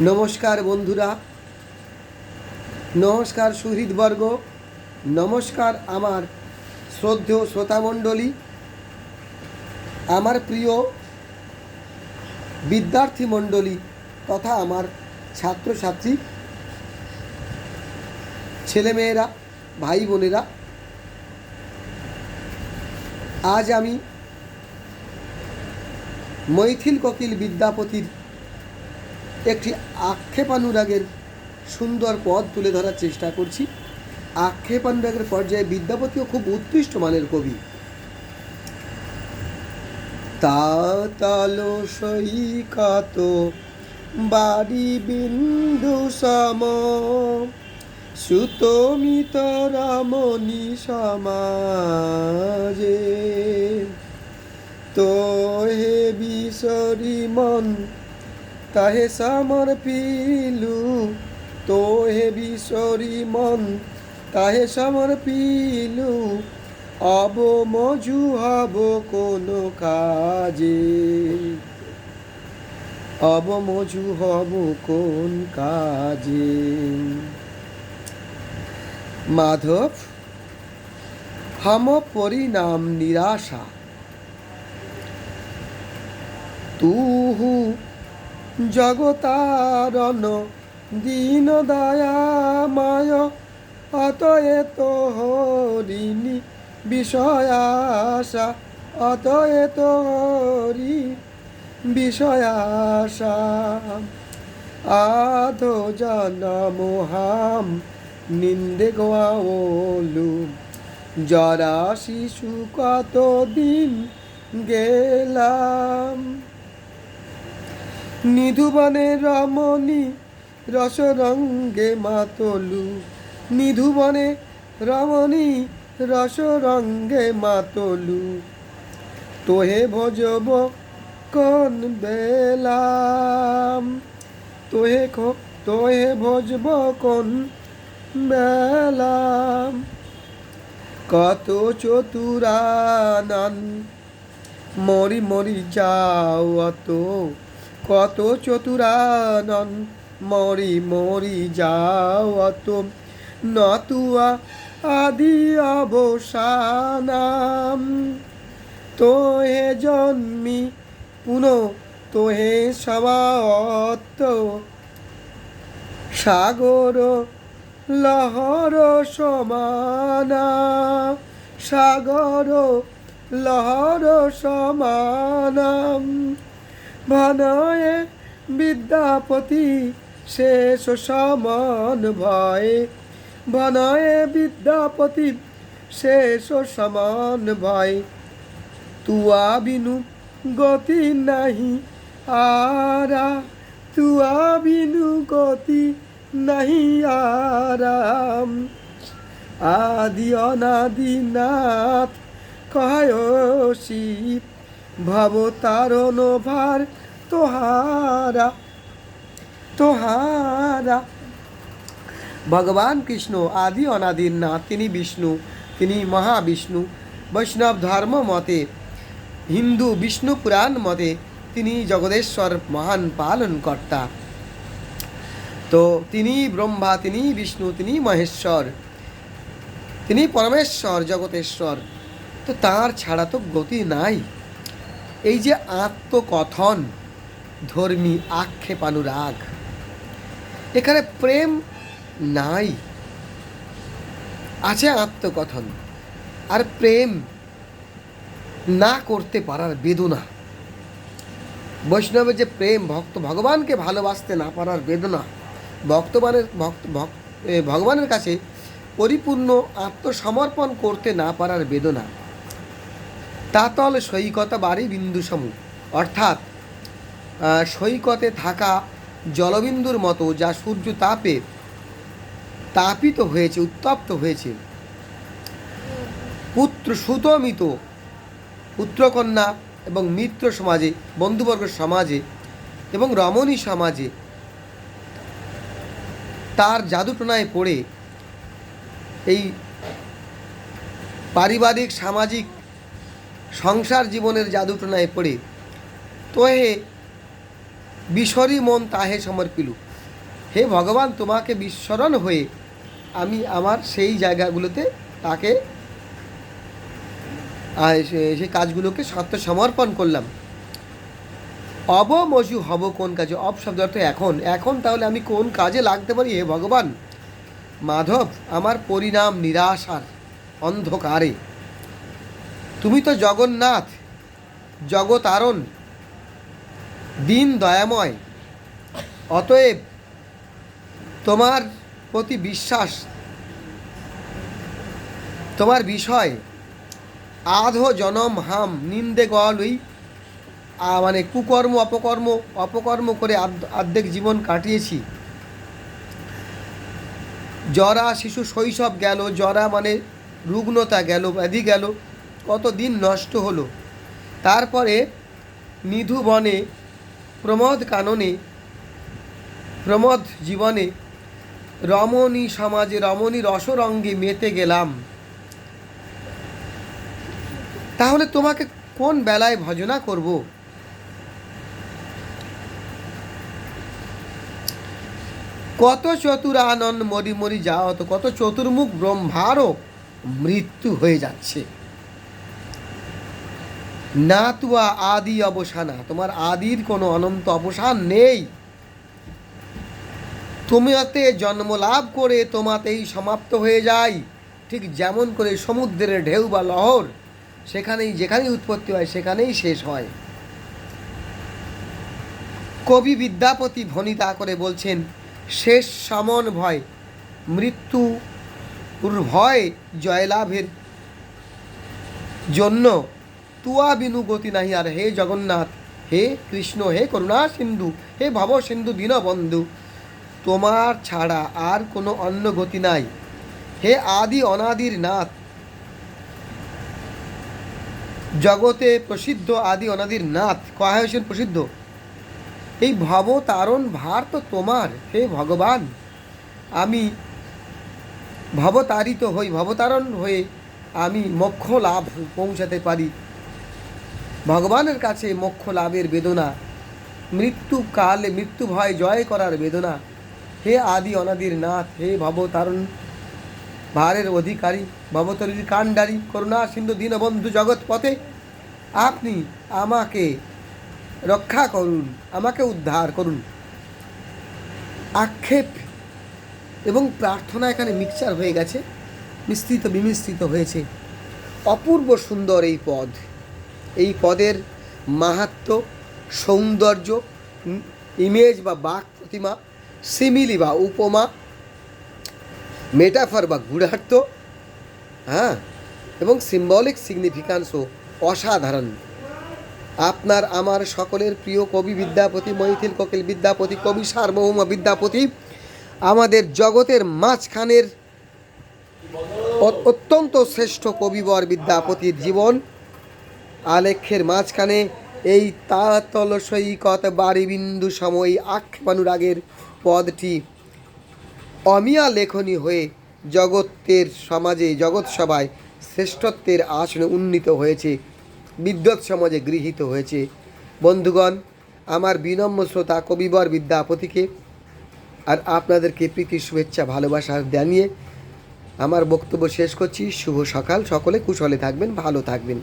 নমস্কার বন্ধুরা। নমস্কার সুহৃদবর্গ। নমস্কার আমার শ্রদ্ধেয় শ্রোতামণ্ডলী। আমার প্রিয় বিদ্যার্থী মণ্ডলী তথা আমার ছাত্রছাত্রী, ছেলেমেয়েরা, ভাই বোনেরা, আজ আমি মৈথিল ককিল বিদ্যাপতির একটি আক্ষেপানুরাগের সুন্দর পদ তুলে ধরার চেষ্টা করছি। আক্ষেপানুরাগের পর্যায়ে বিদ্যাপতিও খুব উৎকৃষ্ট মানের কবি। তাতালো সৈকাত, বাড়ি বিন্দু সম, সুতমিত রমণী সমাজে। তো হে বিসরি মন তাহে সমর্পিলু তো হে বিসরি মন। তাহে সামর পিলু? অব মজু হব কোন কাজে? অব মজু হব কোন কাজে? মাধব, হাম পরিণাম নিরাশা। তুহু জগতারণ দীন দয়াময় অতএত হরিণী বিষয়াশা, অতএত হরি বিষয়াশা। আধো জনমোহাম নিন্দে গোয়ালু জরা শিশু কতদিন গেলাম? নিধুবনে রমণী রসরঙ্গে মাতলু। নিধুবনে রমণী রসরঙ্গে মাতলু। তোহে ভজব কোন বেলাম। তোহে তোহে ভজব কোন বেলাম। কত চতুরানন, মরি মরি যাও অত কত চতুরানন, মরি মরি যাও অত নতুয়া আদি অবসানাম। তোহে জন্মি পুন, তোহে সমাত্ত সাগর লহর সমানা। সাগর লহর সমানাম। ভনয়ে বিদ্যাপতি শেষ সমান ভয়ে। ভনয়ে বিদ্যাপতি শেষ সমান ভয়। তুয়া বিনু গতি নাহি আরা। তুয়া বিনু গতি নাহি আরাম। আদি অনাদি নাথ কহায়সী ভব তারণ ভার তোহারা তোহারা। ভগবান কৃষ্ণ, আদি অনাদির না, তিনি বিষ্ণু, তিনি মহাবিষ্ণু। বৈষ্ণব ধর্ম মতে, হিন্দু বিষ্ণু পুরাণ মতে, তিনি জগদেশ্বর মহান পালনকর্তা তো তিনি ব্রহ্মা, তিনি বিষ্ণু, তিনি মহেশ্বর, তিনি পরমেশ্বর, জগতেশ্বর। তো তার ছাড়া তো গতি নাই। এই যে আত্মকথন, ধর্মী আক্ষেপানুরাগ এখানে প্রেম নাই। আছে আত্মকথন, আর প্রেম না করতে পারার বেদনা। বৈষ্ণবের যে প্রেম, ভক্ত ভগবানকে ভালোবাসতে না পারার বেদনা, ভক্তবানের ভক্ত ভক- ভগবানের কাছে পরিপূর্ণ আত্মসমর্পণ করতে না পারার বেদনা। তাতল সৈকতা বাড়ি বিন্দুসমূহ। অর্থাৎ সৈকতে থাকা জলবিন্দুর মতো যা সূর্য তাপে তাপিত হয়েছে, উত্তপ্ত হয়েছে। পুত্র সুতমিত, পুত্রকন্যা এবং মিত্র সমাজে, বন্ধুবর্গ সমাজে এবং রমণী সমাজে তার জাদুটনায় পড়ে এই পারিবারিক, সামাজিক সংসার জীবনের জাদুটনায় পড়ে। তোহে বিস্মরি মন তাহে সমর্পিলু। হে ভগবান, তোমাকে বিস্মরণ হয়ে আমি আমার সেই জায়গাগুলোতে তাকে সেই কাজগুলোকে আত্মসমর্পণ করলাম। অবমজু হব কোন কাজে? অব শব্দ অর্থ এখন। এখন তাহলে আমি কোন কাজে লাগতে পারি? হে ভগবান, মাধব, আমার পরিণাম নিরাশার অন্ধকারে। তুমি তো জগন্নাথ জগতারণ দিন দয়াময়। অতএব তোমার প্রতি বিশ্বাস, তোমার বিষয়, আধো জনম হাম নিন্দে গলই। মানে কুকর্ম, অপকর্ম অপকর্ম করে অর্ধেক জীবন কাটিয়েছি। জরা শিশু শৈশব গেল, জরা মানে রুগ্নতা গেল, ব্যাধি গেল। কত দিন নষ্ট হলো? তারপরে নিধু বনে, প্রমোদ কাননে, প্রমোদ জীবনে রমণী সমাজে রমণী রসরঙ্গে মেতে গেলাম। তাহলে তোমাকে কোন বেলায় ভজনা করব? কত চতুরানন মরি মরি যাওয়া তো কত চতুর্মুখ ব্রহ্মারও মৃত্যু হয়ে যাচ্ছে। না তুয়া আদি অবসানা। তোমার আদির কোনো অনন্ত অবসান নেই। তুমিতে জন্ম লাভ করে তোমাতেই সমাপ্ত হয়ে যায় ঠিক যেমন করে সমুদ্রের ঢেউ বা লহর, সেখানেই যেখানেই উৎপত্তি হয়, সেখানেই শেষ হয়। কবি বিদ্যাপতি ভনিতা করে বলছেন, শেষ সমন ভয়, মৃত্যু ভয় জয়লাভের জন্য তুয়া বিনু গতি নাহি আর হে জগন্নাথ, হে কৃষ্ণ, হে করুণা সিন্ধু, হে ভব সিন্ধু দীনবন্ধু, তোমার ছাড়া আর কোনো অন্য গতি নাই। হে আদি অনাদির নাথ, জগতে প্রসিদ্ধ আদি অনাদির নাথ কয়া হয়েছেন প্রসিদ্ধ? এই ভব তারণ ভার তো তোমার, হে ভগবান। আমি ভবতারিত হই, ভবতারণ হয়ে আমি মোক্ষ লাভ পৌঁছাতে পারি। ভগবানের কাছে মোক্ষ লাভের বেদনা। মৃত্যু কালে মৃত্যু ভয় জয় করার বেদনা। হে আদি অনাদির নাথ, হে ভবতারণ ভারের অধিকারী ভবতরীর কাণ্ডারী, করুণা সিন্ধু দীনবন্ধু জগৎ পথে আপনি আমাকে রক্ষা করুন, আমাকে উদ্ধার করুন। আক্ষেপ এবং প্রার্থনা এখানে মিক্সচার হয়ে গেছে, মিশ্রিত বিমিশ্রিত হয়েছে। অপূর্ব সুন্দর এই পদ। এই পদের মাহাত্ম, সৌন্দর্য ইমেজ বা বাক প্রতিমা সিমিলি বা উপমা মেটাফার বা গূঢ়ার্থ হ্যাঁ এবং সিম্বলিক সিগনিফিকান্সও অসাধারণ। আপনার, আমার সকলের প্রিয় কবি বিদ্যাপতি, মৈথিল কোকিল বিদ্যাপতি, কবি সার্বভৌম বিদ্যাপতি, আমাদের জগতের মাঝখানের অত্যন্ত শ্রেষ্ঠ কবিবর বিদ্যাপতির জীবন আলেখ্যের মাঝখানে এই তাতল সৈকত বাড়ি বিন্দু সময় আক্ষেপানুরাগের পদটি। অমিয়া লেখনী হয়ে জগতের সমাজে জগৎ সভায় শ্রেষ্ঠত্বের আসনে উন্নীত হয়েছে বিদ্যৎ সমাজে গৃহীত হয়েছে। বন্ধুগণ, আমার বিনম্র শ্রোতা, কবিবর বিদ্যাপতিকে আর আপনাদেরকে প্রীতি, শুভেচ্ছা, ভালোবাসা জানিয়ে আমার বক্তব্য শেষ করছি। শুভ সকাল, সকলে কুশলে থাকবেন, ভালো থাকবেন।